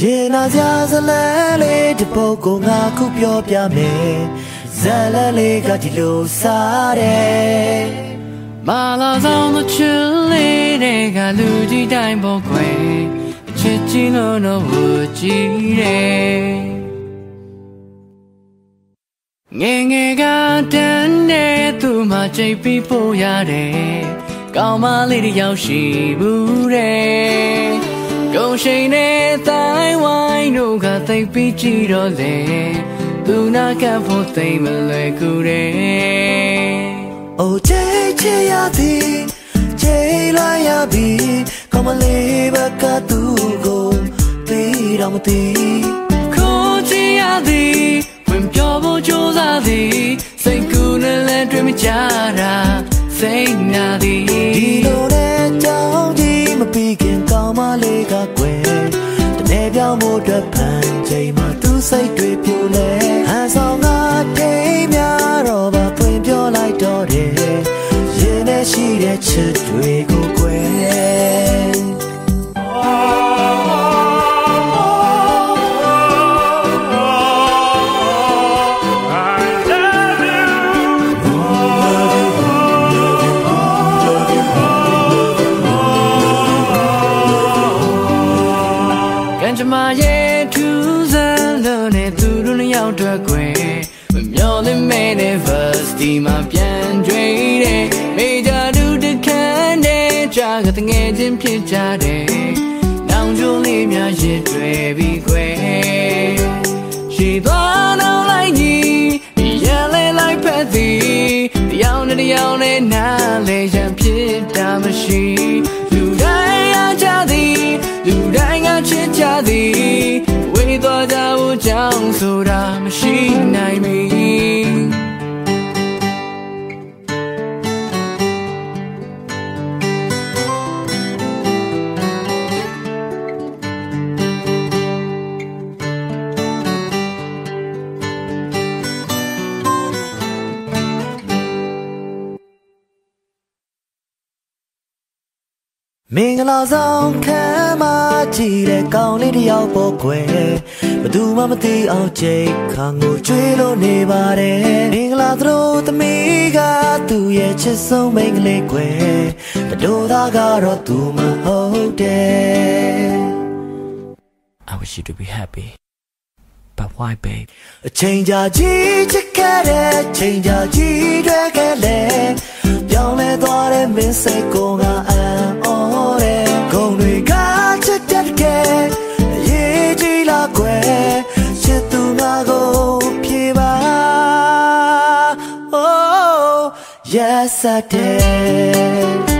ရေနာစရာဇလန်းလေးတစ်ပုဒ်ကိုငါခုပြောပြမယ်ဇလန်းလေးကဒီလိုစားတယ်မာလာဆောင်တဲ့ချစ်လေးတွေကလူကြီးတိုင်းပေါ်ခွေအချစ်ကြီးလို့တော့ဝကြည့်တယ်ငယ်ငယ်ကတန်းတဲ့သူမှချိန်ပြီးပို့ရတယ်ကောင်းမလေးတယောက်ရှိဘူးတဲ့ကုန်ရှိန်နဲ့တိုင်းဝိုင်း တို့ကသိပြီးကြည့်တော့လေသူနာကဖို့သိမလွယ်ကူတယ်။အိုချေချေရသည်ချေလာရပြီကမလေးဘကသူကိုသိတော့မသိခိုးချရသည်ဝင်ပြောဖို့ကြိုးစားသည်စိတ်ကူးနဲ့လည်းတွေ့မကြတာစိတ်နာသည်ဒီလိုနဲ့ကြောင်းကြီးမပြီးခင်ကောင်းမလေးကကွယ်တနေ့ ပြောင်းဖို့အတွက်ဖန်ချိန်မှာသူစိတ်တွေပြိုလဲဟန်ဆောင်ကတိမ်များတော့ပါဖွင့်ပြောလိုက်တော့တယ်ရင်ထဲရှိတဲ့ချစ် ကျမရဲ့ထူးဆန်းလို့နဲ့သူတို့နှစ်ယောက်တွေ့ခွေမမျော်လင့်မဲ့တဲ့ verse ဒီမှာပြန်ကြွေးတဲ့မေဂျာဒူတခန်းနဲ့ကြာကတငယ်ချင်းဖြစ်ကြတယ်နောင်ကျိုးလေးများရစ်တွေ့ပြီးခွေရှိသွားတော့လိုက်ကြီးရလဲလိုက်ဖက်သည်တယောက်နဲ့တယောက်နဲ့နားလေရန်ဖြစ်တာမရှိ မင်္ဂလာဆောင်ခံမကြည့်တဲ့ကောင်းလေးတယောက်ပေါ်ခွယ်ဘသူမှမသိအောင်ချိန်ခံကိုကျွေးလို့နေပါတယ်မင်္ဂလာသတို့သမီးကသူ့ရဲ့ချစ်ဆုံးမိန်းကလေးခွယ်ဘတို့သားကတော့သူမဟုတ်တယ် I wish you to be happy but why babe အချိန်ကြာကြီးချစ်ခဲ့တဲ့ချိန်ကြာကြီးတွေခဲ့လေပြောင်းလဲသွားတဲ့မင်းစိတ်ကိုငါ ကိုပြေပါ Oh yes I did